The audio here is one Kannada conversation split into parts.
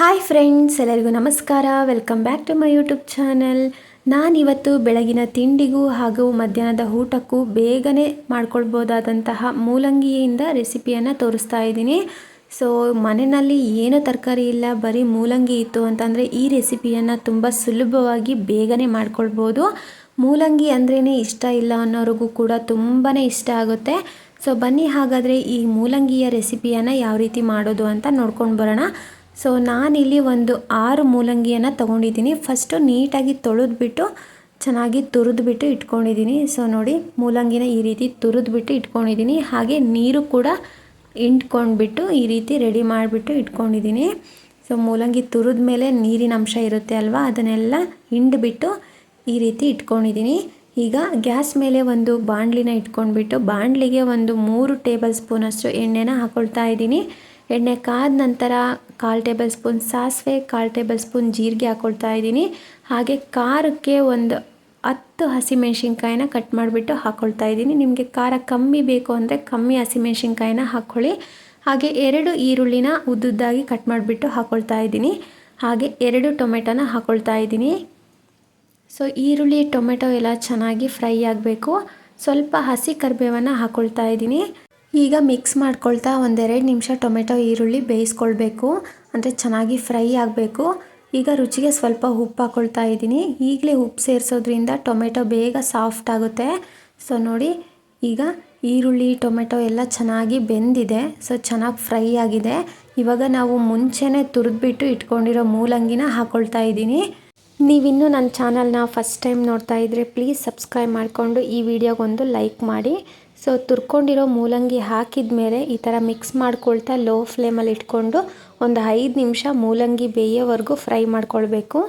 ಹಾಯ್ ಫ್ರೆಂಡ್ಸ್, ಎಲ್ಲರಿಗೂ ನಮಸ್ಕಾರ. Welcome back to my YouTube channel. ನಾನಿವತ್ತು ಬೆಳಗಿನ ತಿಂಡಿಗೂ ಹಾಗೂ ಮಧ್ಯಾಹ್ನದ ಊಟಕ್ಕೂ ಬೇಗನೆ ಮಾಡ್ಕೊಳ್ಬೋದಾದಂತಹ ಮೂಲಂಗಿಯಿಂದ ರೆಸಿಪಿಯನ್ನು ತೋರಿಸ್ತಾ ಇದ್ದೀನಿ. ಸೊ ಮನೆಯಲ್ಲಿ ಏನು ತರಕಾರಿ ಇಲ್ಲ, ಬರೀ ಮೂಲಂಗಿ ಇತ್ತು ಅಂತಂದರೆ ಈ ರೆಸಿಪಿಯನ್ನು ತುಂಬ ಸುಲಭವಾಗಿ ಬೇಗನೆ ಮಾಡ್ಕೊಳ್ಬೋದು. ಮೂಲಂಗಿ ಅಂದ್ರೇ ಇಷ್ಟ ಇಲ್ಲ ಅನ್ನೋರಿಗೂ ಕೂಡ ತುಂಬಾ ಇಷ್ಟ ಆಗುತ್ತೆ. ಸೊ ಬನ್ನಿ ಹಾಗಾದರೆ ಈ ಮೂಲಂಗಿಯ ರೆಸಿಪಿಯನ್ನು ಯಾವ ರೀತಿ ಮಾಡೋದು ಅಂತ ನೋಡ್ಕೊಂಡು ಬರೋಣ. ಸೊ ನಾನಿಲ್ಲಿ ಒಂದು ಆರು ಮೂಲಂಗಿಯನ್ನು ತೊಗೊಂಡಿದ್ದೀನಿ. ಫಸ್ಟು ನೀಟಾಗಿ ತೊಳೆದ್ಬಿಟ್ಟು, ಚೆನ್ನಾಗಿ ತುರಿದ್ಬಿಟ್ಟು ಇಟ್ಕೊಂಡಿದ್ದೀನಿ. ಸೊ ನೋಡಿ, ಮೂಲಂಗಿನ ಈ ರೀತಿ ತುರಿದ್ಬಿಟ್ಟು ಇಟ್ಕೊಂಡಿದ್ದೀನಿ. ಹಾಗೆ ನೀರು ಕೂಡ ಹಿಂಡ್ಕೊಂಡ್ಬಿಟ್ಟು ಈ ರೀತಿ ರೆಡಿ ಮಾಡಿಬಿಟ್ಟು ಇಟ್ಕೊಂಡಿದ್ದೀನಿ. ಸೊ ಮೂಲಂಗಿ ತುರಿದ ಮೇಲೆ ನೀರಿನ ಅಂಶ ಇರುತ್ತೆ ಅಲ್ವಾ? ಅದನ್ನೆಲ್ಲ ಹಿಂಡ್ಬಿಟ್ಟು ಈ ರೀತಿ ಇಟ್ಕೊಂಡಿದ್ದೀನಿ. ಈಗ ಗ್ಯಾಸ್ ಮೇಲೆ ಒಂದು ಬಾಣಲಿನ ಇಟ್ಕೊಂಡ್ಬಿಟ್ಟು, ಬಾಣಲಿಗೆ ಒಂದು ಮೂರು ಟೇಬಲ್ ಸ್ಪೂನಷ್ಟು ಎಣ್ಣೆನ ಹಾಕ್ಕೊಳ್ತಾ ಇದ್ದೀನಿ. ಎಣ್ಣೆ ಕಾದ ನಂತರ ಕಾಲು ಟೇಬಲ್ ಸ್ಪೂನ್ ಸಾಸಿವೆ, ಕಾಲು ಟೇಬಲ್ ಸ್ಪೂನ್ ಜೀರಿಗೆ ಹಾಕ್ಕೊಳ್ತಾ ಇದ್ದೀನಿ. ಹಾಗೆ ಖಾರಕ್ಕೆ ಒಂದು ಹತ್ತು ಹಸಿಮೆಣ್ಸಿನ್ಕಾಯಿನ ಕಟ್ ಮಾಡಿಬಿಟ್ಟು ಹಾಕ್ಕೊಳ್ತಾ ಇದ್ದೀನಿ. ನಿಮಗೆ ಖಾರ ಕಮ್ಮಿ ಬೇಕು ಅಂದರೆ ಕಮ್ಮಿ ಹಸಿಮೆಣ್ಸಿನ್ಕಾಯಿನ ಹಾಕ್ಕೊಳ್ಳಿ ಹಾಗೆ ಎರಡು ಈರುಳ್ಳಿನ ಉದ್ದುದ್ದಾಗಿ ಕಟ್ ಮಾಡಿಬಿಟ್ಟು ಹಾಕ್ಕೊಳ್ತಾ ಇದ್ದೀನಿ. ಹಾಗೆ ಎರಡು ಟೊಮೆಟೊನ ಹಾಕ್ಕೊಳ್ತಾ ಇದ್ದೀನಿ. ಸೊ, ಈರುಳ್ಳಿ, ಟೊಮೆಟೊ ಎಲ್ಲ ಚೆನ್ನಾಗಿ ಫ್ರೈ ಆಗಬೇಕು. ಸ್ವಲ್ಪ ಹಸಿ ಕರಿಬೇವನ್ನು ಹಾಕ್ಕೊಳ್ತಾ ಇದ್ದೀನಿ. ಈಗ ಮಿಕ್ಸ್ ಮಾಡ್ಕೊಳ್ತಾ ಒಂದೆರಡು ನಿಮಿಷ ಟೊಮೆಟೊ, ಈರುಳ್ಳಿ ಬೇಯಿಸ್ಕೊಳ್ಬೇಕು. ಅಂದರೆ ಚೆನ್ನಾಗಿ ಫ್ರೈ ಆಗಬೇಕು. ಈಗ ರುಚಿಗೆ ಸ್ವಲ್ಪ ಉಪ್ಪು ಹಾಕ್ಕೊಳ್ತಾ ಇದ್ದೀನಿ. ಈಗಲೇ ಉಪ್ಪು ಸೇರಿಸೋದ್ರಿಂದ ಟೊಮೆಟೊ ಬೇಗ ಸಾಫ್ಟ್ ಆಗುತ್ತೆ. ಸೊ ನೋಡಿ, ಈಗ ಈರುಳ್ಳಿ, ಟೊಮೆಟೊ ಎಲ್ಲ ಚೆನ್ನಾಗಿ ಬೆಂದಿದೆ. ಸೊ ಚೆನ್ನಾಗಿ ಫ್ರೈ ಆಗಿದೆ. ಇವಾಗ ನಾವು ಮುಂಚೆನೇ ತುರಿದ್ಬಿಟ್ಟು ಇಟ್ಕೊಂಡಿರೋ ಮೂಲಂಗಿನ ಹಾಕ್ಕೊಳ್ತಾ ಇದ್ದೀನಿ. ನೀವಿನ್ನೂ ನನ್ನ ಚಾನಲ್ನ ಫಸ್ಟ್ ಟೈಮ್ ನೋಡ್ತಾ ಇದ್ದರೆ ಪ್ಲೀಸ್ ಸಬ್ಸ್ಕ್ರೈಬ್ ಮಾಡಿಕೊಂಡು ಈ ವಿಡಿಯೋಗೊಂದು ಲೈಕ್ ಮಾಡಿ. ಸೊ ತುರ್ಕೊಂಡಿರೋ ಮೂಲಂಗಿ ಹಾಕಿದ ಮೇಲೆ ಈ ಥರ ಮಿಕ್ಸ್ ಮಾಡ್ಕೊಳ್ತಾ ಲೋ ಫ್ಲೇಮಲ್ಲಿ ಇಟ್ಕೊಂಡು ಒಂದು ಐದು ನಿಮಿಷ ಮೂಲಂಗಿ ಬೇಯೋವರೆಗೂ ಫ್ರೈ ಮಾಡ್ಕೊಳ್ಬೇಕು.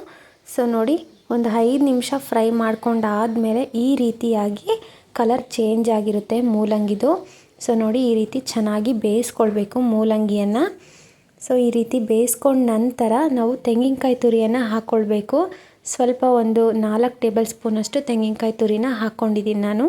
ಸೊ ನೋಡಿ ಒಂದು ಐದು ನಿಮಿಷ ಫ್ರೈ ಮಾಡ್ಕೊಂಡಾದಮೇಲೆ ಈ ರೀತಿಯಾಗಿ ಕಲರ್ ಚೇಂಜ್ ಆಗಿರುತ್ತೆ ಮೂಲಂಗಿದು. ಸೊ ನೋಡಿ ಈ ರೀತಿ ಚೆನ್ನಾಗಿ ಬೇಯಿಸ್ಕೊಳ್ಬೇಕು ಮೂಲಂಗಿಯನ್ನು. ಸೊ ಈ ರೀತಿ ಬೇಯಿಸ್ಕೊಂಡ ನಂತರ ನಾವು ತೆಂಗಿನಕಾಯಿ ತುರಿಯನ್ನು ಹಾಕ್ಕೊಳ್ಬೇಕು ಸ್ವಲ್ಪ ಒಂದು ನಾಲ್ಕು ಟೇಬಲ್ ಸ್ಪೂನಷ್ಟು ತೆಂಗಿನಕಾಯಿ ತುರಿನ ಹಾಕ್ಕೊಂಡಿದ್ದೀನಿ ನಾನು.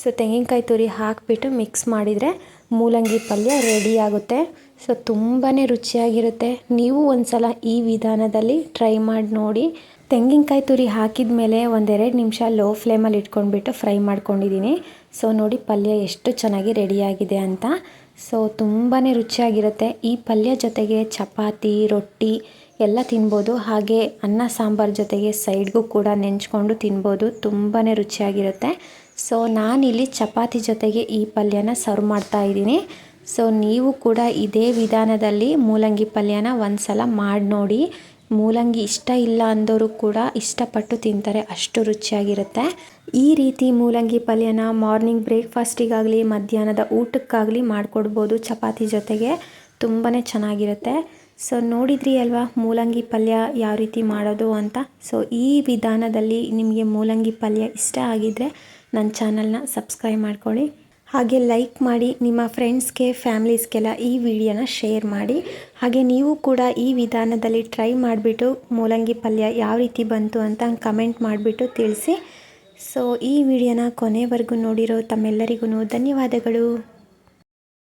ಸೊ ತೆಂಗಿನಕಾಯಿ ತುರಿ ಹಾಕಿಬಿಟ್ಟು ಮಿಕ್ಸ್ ಮಾಡಿದರೆ ಮೂಲಂಗಿ ಪಲ್ಯ ರೆಡಿ ಆಗುತ್ತೆ. ಸೊ ತುಂಬಾ ರುಚಿಯಾಗಿರುತ್ತೆ. ನೀವು ಒಂದು ಸಲ ಈ ವಿಧಾನದಲ್ಲಿ ಟ್ರೈ ಮಾಡಿ ನೋಡಿ. ತೆಂಗಿನಕಾಯಿ ತುರಿ ಹಾಕಿದ ಮೇಲೆ ಒಂದೆರಡು ನಿಮಿಷ ಲೋ ಫ್ಲೇಮಲ್ಲಿ ಇಟ್ಕೊಂಡ್ಬಿಟ್ಟು ಫ್ರೈ ಮಾಡ್ಕೊಂಡಿದ್ದೀನಿ ಸೊ ನೋಡಿ ಪಲ್ಯ ಎಷ್ಟು ಚೆನ್ನಾಗಿ ರೆಡಿಯಾಗಿದೆ ಅಂತ. ಸೊ ತುಂಬಾ ರುಚಿಯಾಗಿರುತ್ತೆ. ಈ ಪಲ್ಯ ಜೊತೆಗೆ ಚಪಾತಿ, ರೊಟ್ಟಿ ಎಲ್ಲ ತಿನ್ಬೋದು. ಹಾಗೆ ಅನ್ನ, ಸಾಂಬಾರು ಜೊತೆಗೆ ಸೈಡ್ಗೂ ಕೂಡ ನೆಂಚ್ಕೊಂಡು ತಿನ್ಬೋದು. ತುಂಬಾ ರುಚಿಯಾಗಿರುತ್ತೆ. ಸೊ ನಾನಿಲ್ಲಿ ಚಪಾತಿ ಜೊತೆಗೆ ಈ ಪಲ್ಯನ ಸರ್ವ್ ಮಾಡ್ತಾ ಇದ್ದೀನಿ. ಸೊ ನೀವು ಕೂಡ ಇದೇ ವಿಧಾನದಲ್ಲಿ ಮೂಲಂಗಿ ಪಲ್ಯನ ಒಂದು ಸಲ ಮಾಡಿ ನೋಡಿ. ಮೂಲಂಗಿ ಇಷ್ಟ ಇಲ್ಲ ಅಂದವರು ಕೂಡ ಇಷ್ಟಪಟ್ಟು ತಿಂತಾರೆ, ಅಷ್ಟು ರುಚಿಯಾಗಿರುತ್ತೆ. ಈ ರೀತಿ ಮೂಲಂಗಿ ಪಲ್ಯನ ಮಾರ್ನಿಂಗ್ ಬ್ರೇಕ್ಫಾಸ್ಟಿಗಾಗಲಿ ಮಧ್ಯಾಹ್ನದ ಊಟಕ್ಕಾಗಲಿ ಮಾಡಿಕೊಡ್ಬೋದು ಚಪಾತಿ ಜೊತೆಗೆ. ತುಂಬಾ ಚೆನ್ನಾಗಿರುತ್ತೆ. ಸೊ ನೋಡಿದ್ರಿ ಅಲ್ವಾ ಮೂಲಂಗಿ ಪಲ್ಯ ಯಾವ ರೀತಿ ಮಾಡೋದು ಅಂತ? ಸೊ ಈ ವಿಧಾನದಲ್ಲಿ ನಿಮಗೆ ಮೂಲಂಗಿ ಪಲ್ಯ ಇಷ್ಟ ಆಗಿದ್ದರೆ ನನ್ನ ಚಾನಲ್ನ ಸಬ್ಸ್ಕ್ರೈಬ್ ಮಾಡ್ಕೊಳ್ಳಿ. ಹಾಗೆ ಲೈಕ್ ಮಾಡಿ, ನಿಮ್ಮ ಫ್ರೆಂಡ್ಸ್ಗೆ, ಫ್ಯಾಮ್ಲೀಸ್ಗೆಲ್ಲ ಈ ವಿಡಿಯೋನ ಶೇರ್ ಮಾಡಿ. ಹಾಗೆ ನೀವು ಕೂಡ ಈ ವಿಧಾನದಲ್ಲಿ ಟ್ರೈ ಮಾಡಿಬಿಟ್ಟು ಮೂಲಂಗಿ ಪಲ್ಯ ಯಾವ ರೀತಿ ಬಂತು ಅಂತ ಕಮೆಂಟ್ ಮಾಡಿಬಿಟ್ಟು ತಿಳಿಸಿ. ಸೊ, ಈ ವಿಡಿಯೋನ ಕೊನೆವರೆಗೂ ನೋಡಿರೋ ತಮ್ಮೆಲ್ಲರಿಗೂ ಧನ್ಯವಾದಗಳು.